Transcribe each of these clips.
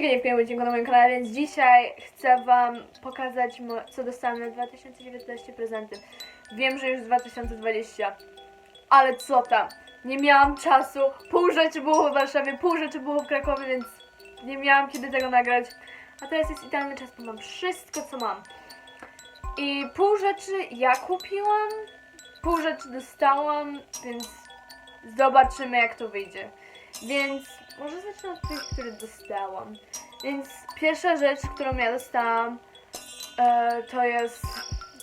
nie w odcinku na moim kanale, więc dzisiaj chcę Wam pokazać, co dostałam na 2019 prezenty. Wiem, że już 2020, ale co tam? Nie miałam czasu, pół rzeczy było w Warszawie, pół rzeczy było w Krakowie, więc nie miałam kiedy tego nagrać. A teraz jest idealny czas, bo mam wszystko, co mam. I pół rzeczy ja kupiłam, pół rzeczy dostałam, więc zobaczymy jak to wyjdzie. Więc może zacznę od tych, które dostałam. Więc pierwsza rzecz, którą ja dostałam, e, to jest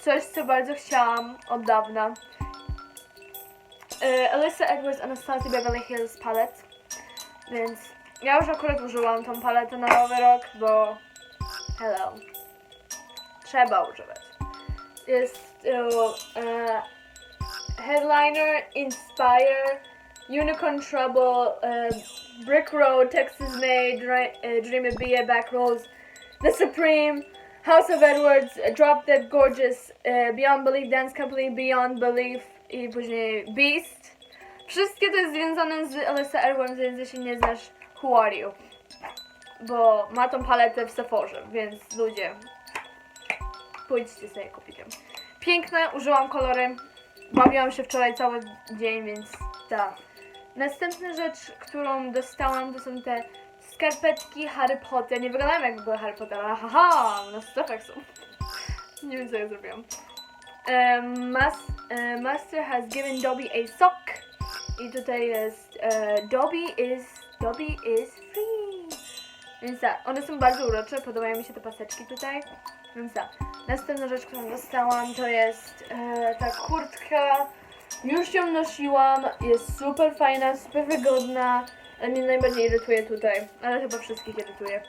coś, co bardzo chciałam od dawna. E, Alyssa Edwards Anastasia Beverly Hills Palette. Więc ja już akurat użyłam tą paletę na nowy rok, bo hello. Trzeba używać. Jest to e, Headliner Inspire Unicorn Trouble uh, Brick Road Texas Made Dra- uh, Dream of Bia Back Rolls The Supreme House of Edwards Drop Dead Gorgeous uh, Beyond Belief Dance Company Beyond Belief i później Beast Wszystkie to jest związane z Alyssa Edwards, więc jeśli nie znasz Who Are You bo ma tą paletę w Sephorze, więc ludzie pójdźcie sobie kupić ją. Piękne, użyłam kolory. Bawiłam się wczoraj cały dzień, więc tak. Następna rzecz, którą dostałam, to są te skarpetki Harry Potter. Nie wyglądają jak były Harry Potter, ale haha, na stopach są. Nie wiem, co ja zrobiłam. Mas, e, master has given Dobby a sock. I tutaj jest e, Dobby is Dobby is free. Więc tak, one są bardzo urocze, podobają mi się te paseczki tutaj. Więc tak, następna rzecz, którą dostałam, to jest e, ta kurtka. Już ją nosiłam, jest super fajna, super wygodna. Ale mnie najbardziej irytuje tutaj, ale chyba wszystkich irytuje.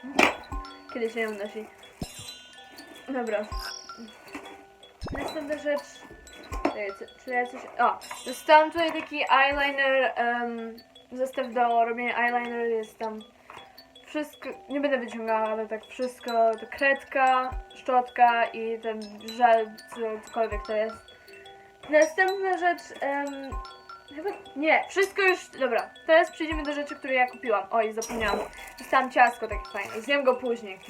Kiedy się ją nosi. Dobra. Następna rzecz. Czy ja coś. O! Dostałam tutaj taki eyeliner. Um, zestaw do robienia eyeliner. Jest tam wszystko. Nie będę wyciągała, ale tak wszystko. To kredka, szczotka i ten żel, co- cokolwiek to jest. Następna rzecz. chyba. Nie, wszystko już. Dobra, teraz przejdziemy do rzeczy, które ja kupiłam. Oj, zapomniałam. Dostałam ciasko takie fajne. Zjem go później.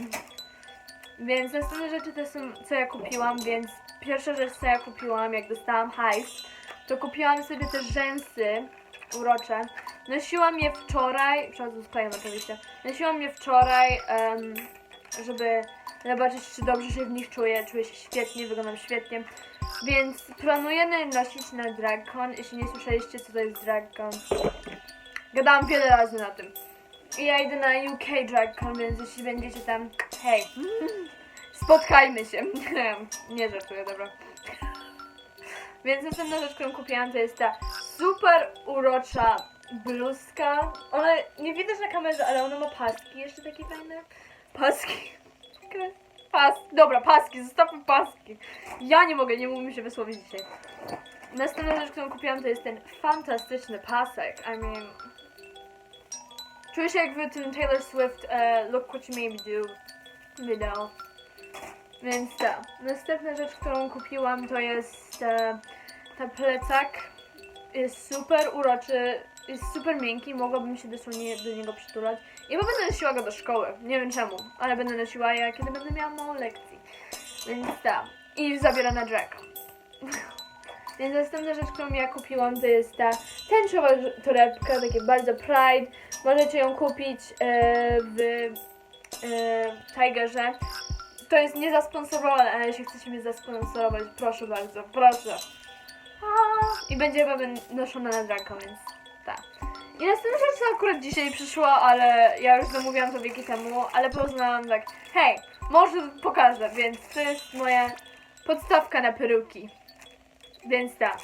Więc następne rzeczy to są, co ja kupiłam, więc pierwsza rzecz, co ja kupiłam, jak dostałam hajs, to kupiłam sobie te rzęsy urocze. Nosiłam je wczoraj, przechodzę z oczywiście, nosiłam je wczoraj, żeby zobaczyć, czy dobrze się w nich czuję. Czuję się świetnie, wyglądam świetnie. Więc planujemy nosić na DragCon. Jeśli nie słyszeliście, co to jest DragCon, gadałam wiele razy na tym. I ja idę na UK DragCon, więc jeśli będziecie tam, hej, spotkajmy się. nie żartuję, dobra. Więc następna rzecz, którą kupiłam, to jest ta super urocza bluzka. Ona nie widać na kamerze, ale ona ma paski jeszcze takie fajne. Paski. Dobra, paski, zostawmy paski. Ja nie mogę, nie mógłbym się wysłowić dzisiaj. Następna rzecz, którą kupiłam, to jest ten fantastyczny pasek. I mean, Czuję się jak w tym Taylor Swift e, Look What You Made Me Do wideo. Więc tak. Następna rzecz, którą kupiłam to jest e, ten plecak. Jest super uroczy, jest super miękki, mogłabym się dosłownie do niego przytulać. I będę nosiła go do szkoły, nie wiem czemu, ale będę nosiła je, kiedy będę miała mało lekcji. Więc tak. I zabiorę na drag. Więc następna rzecz, którą ja kupiłam, to jest ta tęczowa torebka, takie bardzo pride. Możecie ją kupić e, w e, Tigerze. To jest niezasponsorowane, ale jeśli chcecie mnie zasponsorować, proszę bardzo, proszę. I będzie chyba noszona na dragą, więc tak. I następna rzecz, co akurat dzisiaj przyszła, ale ja już zamówiłam to wieki temu, ale poznałam tak, hej, może pokażę, więc to jest moja podstawka na peruki. Więc tak.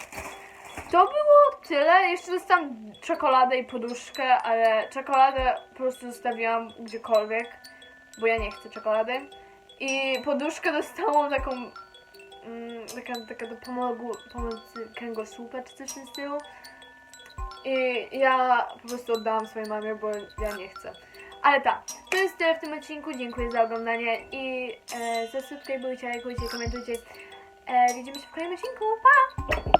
To było tyle. Jeszcze dostałam czekoladę i poduszkę, ale czekoladę po prostu zostawiłam gdziekolwiek, bo ja nie chcę czekolady. I poduszkę dostałam taką, taka, taka do pomogu, pomocy kręgosłupa czy coś w tym stylu. I ja po prostu oddałam swojej mamie, bo ja nie chcę. Ale tak, to jest tyle w tym odcinku. Dziękuję za oglądanie i e, zasubskrybujcie, lajkujcie, komentujcie. E, widzimy się w kolejnym odcinku. Pa!